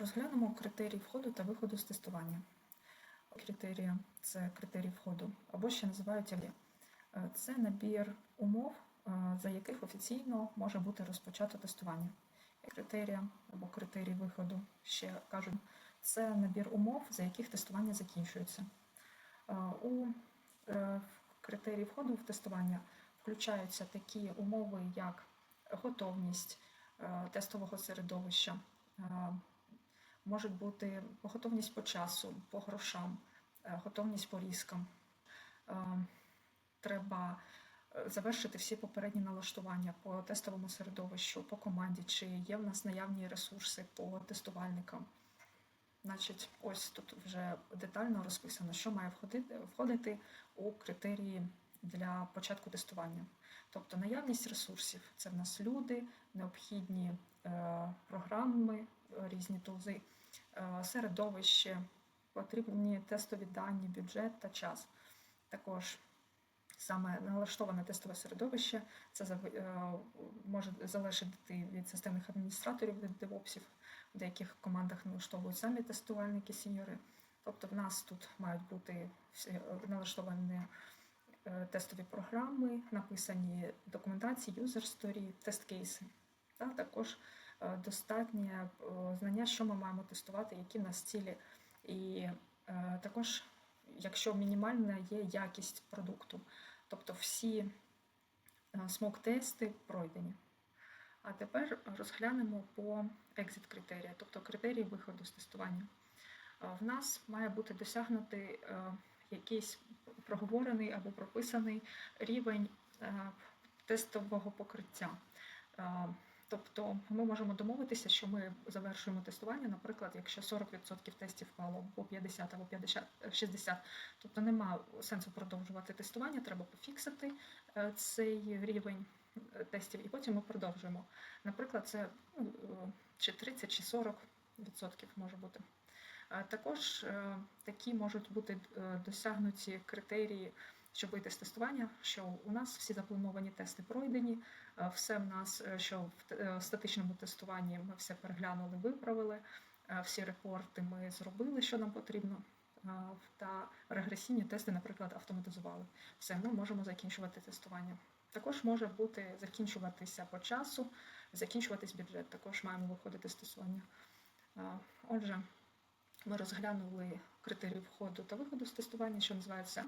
Розглянемо критерії входу та виходу з тестування. Критерії це критерії входу, або ще називають АВІ. Е, Це набір умов, е, за яких офіційно може бути розпочато тестування. Критерія або критерії виходу ще кажуть, це набір умов, за яких тестування закінчується. Е, У критерії входу в тестування включаються такі умови, як готовність тестового середовища, можуть бути готовність по часу, по грошам, е, готовність по різкам. Е, Треба е, завершити всі попередні налаштування по тестовому середовищу, по команді, чи є в нас наявні ресурси по тестувальникам. Значить, ось тут вже детально розписано, що має входити, у критерії для початку тестування. Тобто наявність ресурсів це в нас люди, необхідні програми, різні тулзи, е, середовище, потрібні тестові дані, бюджет та час. Також саме налаштоване тестове середовище це е, може залежати від системних адміністраторів, від девопсів. В деяких командах налаштовують самі тестувальники, сіньори. Тобто в нас тут мають бути е, налаштовані тестові програми, написані документації, story, тест-кейси. Та також достатнє е, знання, що ми маємо тестувати, які в нас цілі. І е, також, якщо мінімальна є якість продукту, тобто всі смок-тести пройдені. А тепер розглянемо по екзит критерія, тобто критерії виходу з тестування. Е, В нас має бути досягнутий е, якийсь проговорений або прописаний рівень е, тестового покриття. Е, Тобто ми можемо домовитися, що ми завершуємо тестування, наприклад, якщо 40% тестів впало або 50 або 50, е, 60, тобто нема сенсу продовжувати тестування, треба пофіксити е, цей рівень е, тестів, і потім ми продовжуємо. Наприклад, це ну, е, чи 30, чи 40 відсотків може бути. Е, Також е, такі можуть бути е, досягнуті критерії, щоб вийти з тестування, що у нас всі заплановані тести пройдені, е, все в нас, е, що в е, статичному тестуванні ми все переглянули, виправили, всі репорти ми зробили, що нам потрібно, та регресійні тести, наприклад, автоматизували. Все, ми можемо закінчувати тестування. Також може бути закінчуватися по часу, закінчуватись бюджет. Також маємо виходити з тестування. Отже, ми розглянули критерії входу та виходу з тестування, що називається